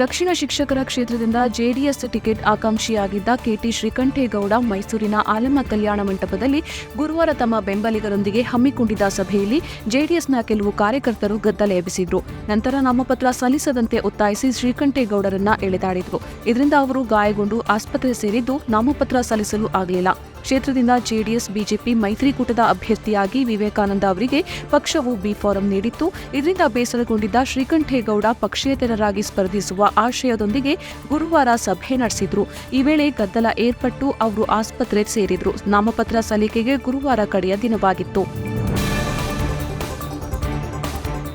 ದಕ್ಷಿಣ ಶಿಕ್ಷಕರ ಕ್ಷೇತ್ರದಿಂದ JDS ticket ಆಕಾಂಕ್ಷಿಯಾಗಿದ್ದ ಕೆಟಿ ಶ್ರೀಕಂಠೇಗೌಡ ಮೈಸೂರಿನ ಆಲಮ್ಮ ಕಲ್ಯಾಣ ಮಂಟಪದಲ್ಲಿ ಗುರುವಾರ ತಮ್ಮ ಬೆಂಬಲಿಗರೊಂದಿಗೆ ಹಮ್ಮಿಕೊಂಡಿದ್ದ ಸಭೆಯಲ್ಲಿ ಜೆಡಿಎಸ್ನ ಕೆಲವು ಕಾರ್ಯಕರ್ತರು ಗದ್ದಲ ಎಬ್ಬಿಸಿದ್ರು. ನಂತರ ನಾಮಪತ್ರ ಸಲ್ಲಿಸದಂತೆ ಒತ್ತಾಯಿಸಿ ಶ್ರೀಕಂಠೇಗೌಡರನ್ನ ಎಳೆದಾಡಿದ್ರು. ಇದರಿಂದ ಅವರು ಗಾಯಗೊಂಡು ಆಸ್ಪತ್ರೆ ಸೇರಿದ್ದು ನಾಮಪತ್ರ ಸಲ್ಲಿಸಲು ಆಗಲಿಲ್ಲ. ಕ್ಷೇತ್ರದಿಂದ ಜೆಡಿಎಸ್, ಬಿಜೆಪಿ ಮೈತ್ರಿಕೂಟದ ಅಭ್ಯರ್ಥಿಯಾಗಿ ವಿವೇಕಾನಂದ ಅವರಿಗೆ ಪಕ್ಷವು ಬಿ ಫಾರಂ ನೀಡಿತ್ತು. ಇದರಿಂದ ಬೇಸರಗೊಂಡಿದ್ದ ಶ್ರೀಕಂಠೇಗೌಡ ಪಕ್ಷೇತರರಾಗಿ ಸ್ಪರ್ಧಿಸುವ ಆಶಯದೊಂದಿಗೆ ಗುರುವಾರ ಸಭೆ ನಡೆಸಿದ್ರು. ಈ ವೇಳೆ ಗದ್ದಲ ಏರ್ಪಟ್ಟು ಅವರು ಆಸ್ಪತ್ರೆ ಸೇರಿದ್ರು. ನಾಮಪತ್ರ ಸಲ್ಲಿಕೆಗೆ ಗುರುವಾರ ಕಡೆಯ ದಿನವಾಗಿತ್ತು.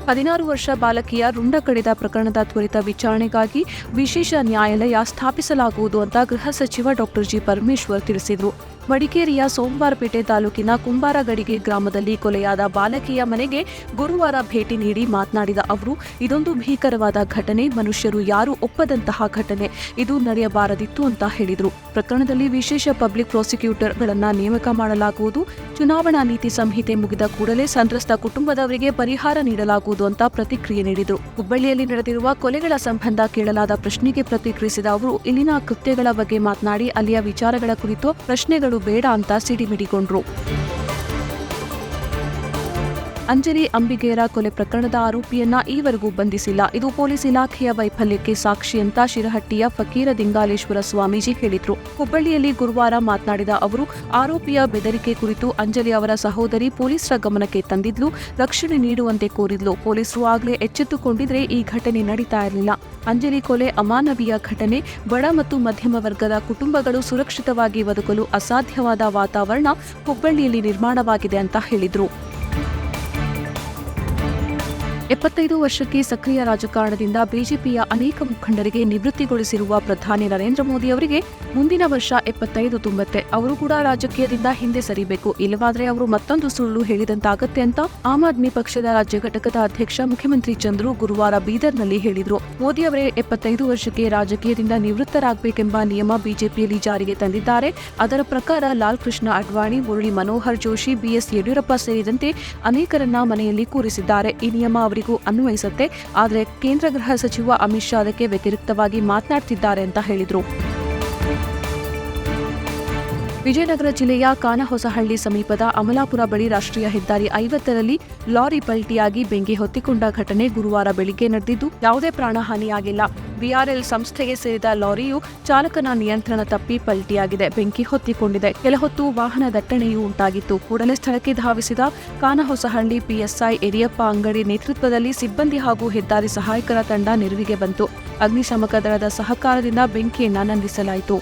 ಹದಿನಾರು ವರ್ಷ ಬಾಲಕಿಯ ರುಂಡ ಕಡಿದ ಪ್ರಕರಣದ ತ್ವರಿತ ವಿಚಾರಣೆಗಾಗಿ ವಿಶೇಷ ನ್ಯಾಯಾಲಯ ಸ್ಥಾಪಿಸಲಾಗುವುದು ಅಂತ ಗೃಹ ಸಚಿವ ಡಾಕ್ಟರ್ ಜಿ ಪರಮೇಶ್ವರ್ ತಿಳಿಸಿದರು. ಮಡಿಕೇರಿಯ ಸೋಮವಾರಪೇಟೆ ತಾಲೂಕಿನ ಕುಂಬಾರಗಡಿಗೆ ಗ್ರಾಮದಲ್ಲಿ ಕೊಲೆಯಾದ ಬಾಲಕಿಯ ಮನೆಗೆ ಗುರುವಾರ ಭೇಟಿ ನೀಡಿ ಮಾತನಾಡಿದ ಅವರು, ಇದೊಂದು ಭೀಕರವಾದ ಘಟನೆ, ಮನುಷ್ಯರು ಯಾರು ಒಪ್ಪದಂತಹ ಘಟನೆ. ಇದು ನಡೆಯಬಾರದಿತ್ತು ಅಂತ ಹೇಳಿದರು. ಪ್ರಕರಣದಲ್ಲಿ ವಿಶೇಷ ಪಬ್ಲಿಕ್ ಪ್ರಾಸಿಕ್ಯೂಟರ್ಗಳನ್ನ ನೇಮಕ ಮಾಡಲಾಗುವುದು. ಚುನಾವಣಾ ನೀತಿ ಸಂಹಿತೆ ಮುಗಿದ ಕೂಡಲೇ ಸಂತ್ರಸ್ತ ಕುಟುಂಬದವರಿಗೆ ಪರಿಹಾರ ನೀಡಲಾಗುವುದು ಅಂತ ಪ್ರತಿಕ್ರಿಯೆ ನೀಡಿದರು. ಹುಬ್ಬಳ್ಳಿಯಲ್ಲಿ ನಡೆದಿರುವ ಕೊಲೆಗಳ ಸಂಬಂಧ ಕೇಳಲಾದ ಪ್ರಶ್ನೆಗೆ ಪ್ರತಿಕ್ರಿಯಿಸಿದ ಅವರು, ಇಲ್ಲಿನ ಕೃತ್ಯಗಳ ಬಗ್ಗೆ ಮಾತನಾಡಿ, ಅಲ್ಲಿಯ ವಿಚಾರಗಳ ಕುರಿತು ಪ್ರಶ್ನೆಗಳು ಬೇಡ ಅಂತ ಸಿಡಿಮಿಡಿಗೊಂಡ್ರು. ಅಂಜಲಿ ಅಂಬಿಗೇರ ಕೊಲೆ ಪ್ರಕರಣದ ಆರೋಪಿಯನ್ನ ಈವರೆಗೂ ಬಂಧಿಸಿಲ್ಲ. ಇದು ಪೊಲೀಸ್ ಇಲಾಖೆಯ ವೈಫಲ್ಯಕ್ಕೆ ಸಾಕ್ಷಿ ಅಂತ ಶಿರಹಟ್ಟಿಯ ಫಕೀರ ದಿಂಗಾಲೇಶ್ವರ ಸ್ವಾಮೀಜಿ ಹೇಳಿದ್ರು. ಹುಬ್ಬಳ್ಳಿಯಲ್ಲಿ ಗುರುವಾರ ಮಾತನಾಡಿದ ಅವರು, ಆರೋಪಿಯ ಬೆದರಿಕೆ ಕುರಿತು ಅಂಜಲಿ ಅವರ ಸಹೋದರಿ ಪೊಲೀಸರ ಗಮನಕ್ಕೆ ತಂದಿದ್ಲು, ರಕ್ಷಣೆ ನೀಡುವಂತೆ ಕೋರಿದ್ಲು. ಪೊಲೀಸರು ಆಗಲೇ ಎಚ್ಚೆತ್ತುಕೊಂಡಿದ್ರೆ ಈ ಘಟನೆ ನಡೀತಾ ಇರಲಿಲ್ಲ. ಅಂಜಲಿ ಕೊಲೆ ಅಮಾನವೀಯ ಘಟನೆ. ಬಡ ಮತ್ತು ಮಧ್ಯಮ ವರ್ಗದ ಕುಟುಂಬಗಳು ಸುರಕ್ಷಿತವಾಗಿ ಬದುಕಲು ಅಸಾಧ್ಯವಾದ ವಾತಾವರಣ ಹುಬ್ಬಳ್ಳಿಯಲ್ಲಿ ನಿರ್ಮಾಣವಾಗಿದೆ ಅಂತ ಹೇಳಿದ್ರು. ಎಪ್ಪತ್ತೈದು ವರ್ಷಕ್ಕೆ ಸಕ್ರಿಯ ರಾಜಕಾರಣದಿಂದ ಬಿಜೆಪಿಯ ಅನೇಕ ಮುಖಂಡರಿಗೆ ನಿವೃತ್ತಿಗೊಳಿಸಿರುವ ಪ್ರಧಾನಿ ನರೇಂದ್ರ ಮೋದಿ ಅವರಿಗೆ ಮುಂದಿನ ವರ್ಷ ಎಪ್ಪತ್ತೈದು ತುಂಬತ್ತೆ. ಅವರು ಕೂಡ ರಾಜಕೀಯದಿಂದ ಹಿಂದೆ ಸರಿಬೇಕು. ಇಲ್ಲವಾದರೆ ಅವರು ಮತ್ತೊಂದು ಸುಳ್ಳು ಹೇಳಿದಂತಾಗತ್ತೆ ಅಂತ ಆಮ್ ಆದ್ಮಿ ಪಕ್ಷದ ರಾಜ್ಯ ಘಟಕದ ಅಧ್ಯಕ್ಷ ಮುಖ್ಯಮಂತ್ರಿ ಚಂದ್ರು ಗುರುವಾರ ಬೀದರ್ನಲ್ಲಿ ಹೇಳಿದರು. ಮೋದಿ ಅವರೇ ಎಪ್ಪತ್ತೈದು ವರ್ಷಕ್ಕೆ ರಾಜಕೀಯದಿಂದ ನಿವೃತ್ತರಾಗಬೇಕೆಂಬ ನಿಯಮ ಬಿಜೆಪಿಯಲ್ಲಿ ಜಾರಿಗೆ ತಂದಿದ್ದಾರೆ. ಅದರ ಪ್ರಕಾರ ಲಾಲ್ ಕೃಷ್ಣ ಅಡ್ವಾಣಿ, ಮುರಳಿ ಮನೋಹರ್ ಜೋಶಿ, ಬಿಎಸ್ ಯಡಿಯೂರಪ್ಪ ಸೇರಿದಂತೆ ಅನೇಕರನ್ನ ಮನೆಯಲ್ಲಿ ಕೂರಿಸಿದ್ದಾರೆ. ಈ ನಿಯಮ ಅವರಿಗೂ ಅನ್ವಯಿಸುತ್ತೆ. ಆದರೆ ಕೇಂದ್ರ ಗೃಹ ಸಚಿವ ಅಮಿತ್ ಶಾ ಅದಕ್ಕೆ ವ್ಯತಿರಿಕ್ತವಾಗಿ ಮಾತನಾಡ್ತಿದ್ದಾರೆ ಅಂತ ಹೇಳಿದ್ರು. ವಿಜಯನಗರ ಜಿಲ್ಲೆಯ ಕಾನಹೊಸಹಳ್ಳಿ ಸಮೀಪದ ಅಮಲಾಪುರ ಬಳಿ ರಾಷ್ಟ್ರೀಯ ಹೆದ್ದಾರಿ ಐವತ್ತರಲ್ಲಿ ಲಾರಿ ಪಲ್ಟಿಯಾಗಿ ಬೆಂಕಿ ಹೊತ್ತಿಕೊಂಡ ಘಟನೆ ಗುರುವಾರ ಬೆಳಿಗ್ಗೆ ನಡೆದಿದ್ದು, ಯಾವುದೇ ಪ್ರಾಣಹಾನಿಯಾಗಿಲ್ಲ. ಬಿಆರ್ಎಲ್ ಸಂಸ್ಥೆಗೆ ಸೇರಿದ ಲಾರಿಯು ಚಾಲಕನ ನಿಯಂತ್ರಣ ತಪ್ಪಿ ಪಲ್ಟಿಯಾಗಿದೆ, ಬೆಂಕಿ ಹೊತ್ತಿಕೊಂಡಿದೆ. ಕೆಲಹೊತ್ತು ವಾಹನ ದಟ್ಟಣೆಯೂ ಉಂಟಾಗಿತ್ತು. ಕೂಡಲೇ ಸ್ಥಳಕ್ಕೆ ಧಾವಿಸಿದ ಕಾನಹೊಸಹಳ್ಳಿ ಪಿಎಸ್ಐ ಯಡಿಯಪ್ಪ ಅಂಗಡಿ ನೇತೃತ್ವದಲ್ಲಿ ಸಿಬ್ಬಂದಿ ಹಾಗೂ ಹೆದ್ದಾರಿ ಸಹಾಯಕರ ತಂಡ ನೆರವಿಗೆ ಬಂತು. ಅಗ್ನಿಶಾಮಕ ದಳದ ಸಹಕಾರದಿಂದ ಬೆಂಕಿಯನ್ನ ನಂದಿಸಲಾಯಿತು.